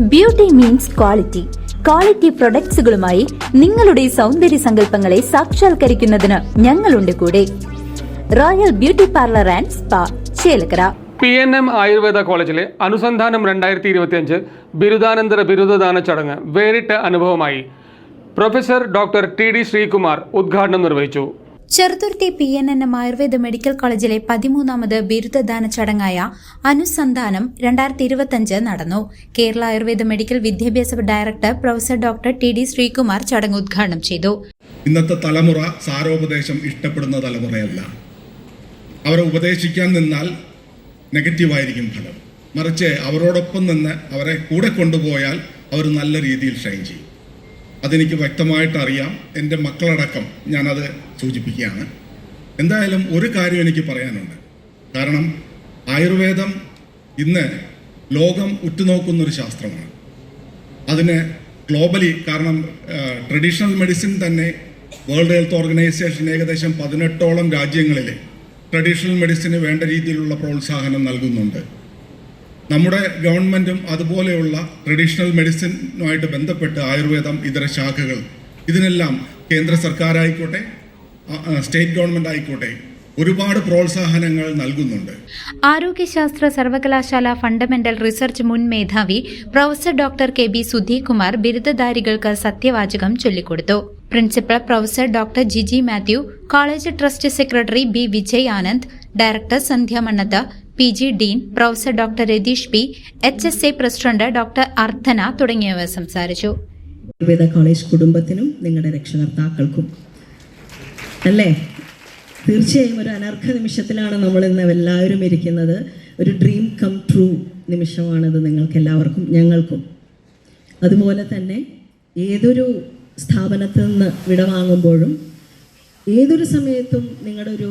Beauty means quality quality പ്രൊഡക്ട്സുകളുമായി നിങ്ങളുടെ സൗന്ദര്യ സങ്കല്പങ്ങളെ സാക്ഷാത്കരിക്കുന്നതിന് ഞങ്ങളുണ്ട് കൂടെ. Royal beauty parlour and spa Chelakkara. P N M Ayurveda കോളേജിലെ അനുസന്ധാനം രണ്ടായിരത്തി ഇരുപത്തിയഞ്ച് ബിരുദാനന്തര ബിരുദദാന ചടങ്ങ് വേറിട്ട അനുഭവമായി. Professor doctor T D Sreekumar ഉദ്ഘാടനം നിർവഹിച്ചു. Cheruthuruthy P N N M Ayurveda medical കോളേജിലെ പതിമൂന്നാമത് ബിരുദദാന ചടങ്ങായ അനുസന്ധാനം രണ്ടായിരത്തി ഇരുപത്തിയഞ്ച് നടന്നു. കേരള ആയുർവേദ മെഡിക്കൽ വിദ്യാഭ്യാസ director professor doctor T D Sreekumar ചടങ്ങ് ഉദ്ഘാടനം ചെയ്തു. ഇന്നത്തെ തലമുറ സാരോപദേശം ഇഷ്ടപ്പെടുന്ന തലമുറയല്ല. അവരെ ഉപദേശിക്കാൻ നിന്നാൽ നെഗറ്റീവായിരിക്കും ഫലം. മറിച്ച് അവരോടൊപ്പം നിന്ന് അവരെ കൂടെ കൊണ്ടുപോയാൽ അവർ നല്ല രീതിയിൽ ഷൈൻ ചെയ്യും. അതെനിക്ക് വ്യക്തമായിട്ട് അറിയാം എന്റെ മക്കളടക്കം ഞാനത് സൂചിപ്പിക്കുകയാണ്. എന്തായാലും ഒരു കാര്യം എനിക്ക് പറയാനുണ്ട്. കാരണം ആയുർവേദം ഇന്ന് ലോകം ഉറ്റുനോക്കുന്ന ഒരു ശാസ്ത്രമാണ്. അതിന് ഗ്ലോബലി കാരണം ട്രഡീഷണൽ മെഡിസിൻ തന്നെ വേൾഡ് ഹെൽത്ത് ഓർഗനൈസേഷൻ ഏകദേശം പതിനെട്ടോളം രാജ്യങ്ങളിൽ ട്രഡീഷണൽ മെഡിസിന് വേണ്ട രീതിയിലുള്ള പ്രോത്സാഹനം നൽകുന്നുണ്ട്. നമ്മുടെ ഗവൺമെന്റും അതുപോലെയുള്ള ട്രഡീഷണൽ മെഡിസിനുമായിട്ട് ബന്ധപ്പെട്ട് ആയുർവേദം ഇതര ശാഖകൾ ഇതിനെല്ലാം കേന്ദ്ര സർക്കാരായിക്കോട്ടെ സ്റ്റേറ്റ് ഗവൺമെന്റ് ആയിക്കോട്ടെ ഒരുപാട് പ്രോത്സാഹനങ്ങൾ നൽകുന്നുണ്ട്. ആരോഗ്യശാസ്ത്ര സർവകലാശാല ഫണ്ടമെന്റൽ റിസർച്ച് മുൻ മേധാവി professor doctor K B Sudhikumar ബിരുദധാരികൾക്ക് സത്യവാചകം ചൊല്ലിക്കൊടുത്തു. Principal professor doctor Jiji Mathew college trust secretary B Vijay Anand director Sandhya Mannath P G dean professor doctor Ratheesh P H S A president doctor Arthana തുടങ്ങിയവർ സംസാരിച്ചു. Ayurveda college കുടുംബത്തിനും നിങ്ങളുടെ രക്ഷകർത്താക്കൾക്കും. അല്ലേ? തീർച്ചയായും ഒരു അനർഘ നിമിഷത്തിലാണ് നമ്മൾ ഇന്ന് എല്ലാവരും ഇരിക്കുന്നത്. ഒരു ഡ്രീം കം ട്രൂ നിമിഷമാണിത് നിങ്ങൾക്ക് എല്ലാവർക്കും ഞങ്ങൾക്കും. അതുപോലെ തന്നെ ഏതൊരു സ്ഥാപനത്തിൽ നിന്ന് വിടവാങ്ങുമ്പോഴും ഏതൊരു സമയത്തും നിങ്ങളുടെ ഒരു